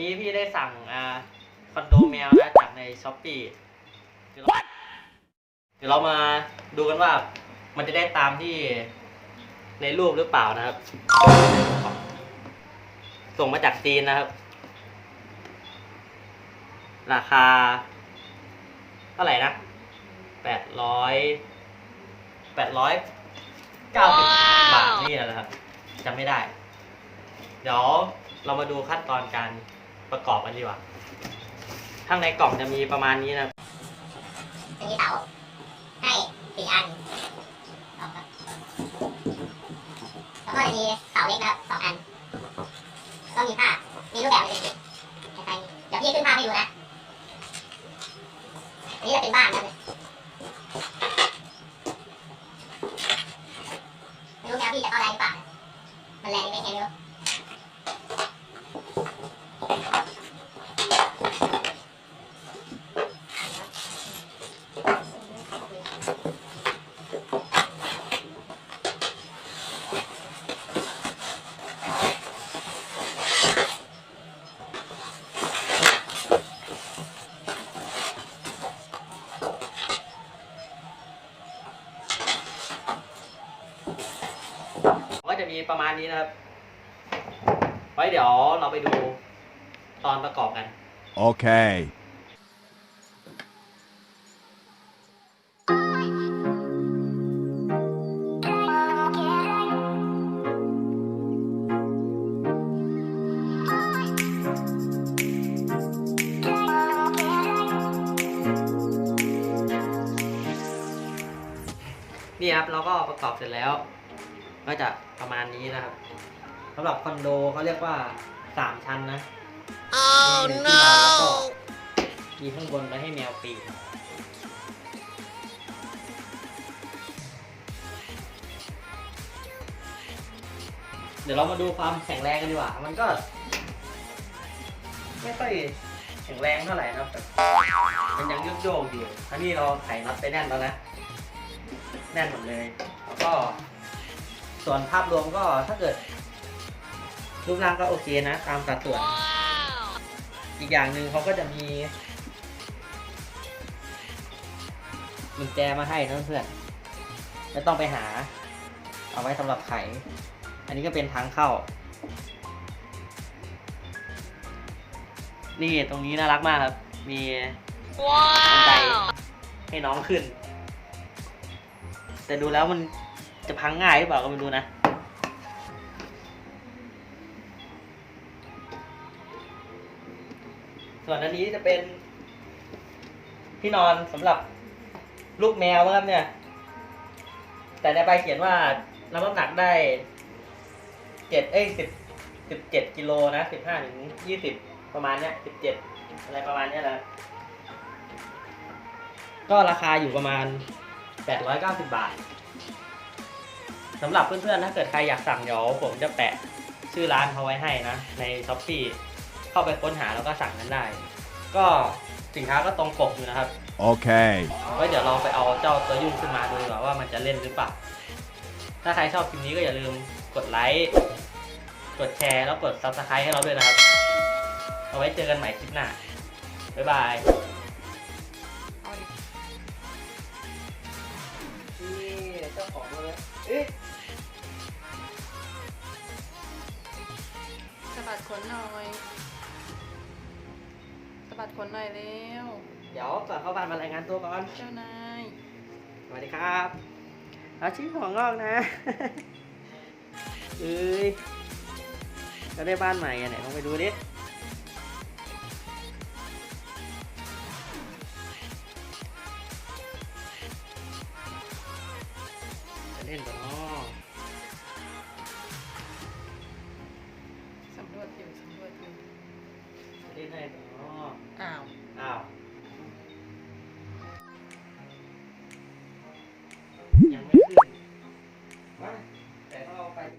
นี้พี่ได้สั่งอคอนโดแมวนะจากในช้อปปี้เดี๋ยวเราเดี๋ยวเรามาดูกันว่ามันจะได้ตามที่ในรูปหรือเปล่านะครับ ส่งมาจากจีนนะครับ ราคา เท่าไหร่นะแปดร้อยแปดร้อยเก้าสิบบาทนี่แหละครับจำไม่ได้ เดี๋ยวเรามาดูขั้นตอนการ ประกอบกันดีกว่า ข้างในกล่องจะมีประมาณนี้นะจะมีเสาให้สี่อันแล้วก็จะมีเสาเล็กนะครับสองอันก็มีผ้ามีรูปแบบเป็นคล้ายๆเดี๋ยวพี่ขึ้นภาพให้ดูนะอันนี้จะเป็นบ้านนะไม่รู้แนวพี่จะเข้าได้หรือเปล่ามันแรงไม่แข็ง ก็จะมีประมาณนี้นะครับ ไว้เดี๋ยวเราไปดูตอนประกอบกัน Okay. นี่ครับเราก็ประกอบเสร็จแล้ว ก็จะประมาณนี้นะครับสำหรับคอนโดเขาเรียกว่าสามชั้นนะ oh no แล้วก็มีข้างบนไว้ให้แมวปีนเดี๋ยวเรามาดูความแข็งแรงกันดีกว่า มันก็ ไม่ค่อยแข็งแรงเท่าไหร่นะครับแต่มันยังโยกๆอยู่อันนี้เราไขน็อตไปแน่นแล้วนะ แน่นหมดเลย แล้วก็ ส่วนภาพรวมก็ถ้าเกิด รูปร่างก็โอเคนะ ตามสัดส่วน อีกอย่างหนึ่งเขาก็จะมีกุญแจมาให้นะเพื่อนไม่ต้องไปหา เอาไว้สำหรับไข อันนี้ก็เป็นทางเข้า นี่ตรงนี้น่ารักมากครับ มีบันไดให้น้องขึ้น แต่ดูแล้วมันจะพังง่ายหรือเปล่าก็ไม่รู้นะส่วนอันนี้จะเป็นที่นอนสำหรับลูกแมวนะครับเนี่ย แต่ในใบเขียนว่ารับน้ำหนักได้เจ็ดเอ้ยสิบสิบเจ็ดกิโลนะสิบห้าถึงยี่สิบประมาณเนี้ยสิบเจ็ดอะไรประมาณเนี้ยแหละก็ราคาอยู่ประมาณ แปดร้อยเก้าสิบบาทสำหรับเพื่อนๆ ถ้าเกิดใครอยากสั่งเดี๋ยวผมจะแปะชื่อร้านเขาไว้ให้นะ ในช้อปปีเข้าไปค้นหาแล้วก็สั่งกันได้ ก็สินค้าก็ตรงปกอยู่นะครับ Okay. ไว้เดี๋ยวเราไปเอาเจ้าตัวยุ่งขึ้นมาดูดีกว่าว่ามันจะเล่นหรือเปล่า ถ้าใครชอบคลิปนี้ก็อย่าลืมกดไลค์ กดแชร์ แล้วกด subscribe ให้เราด้วยนะครับ เอาไว้เจอกันใหม่คลิปหน้า บ๊ายบาย ขนหน่อยเร็ว เดี๋ยวก่อนเข้าบ้านมารายงานตัวก่อน เจ้านาย สวัสดีครับอาชีพของงอกนะ เอ้ยจะได้บ้านใหม่อันไหนลองไปดูดิจะเล่นกับน้อง อ้าว อ้าว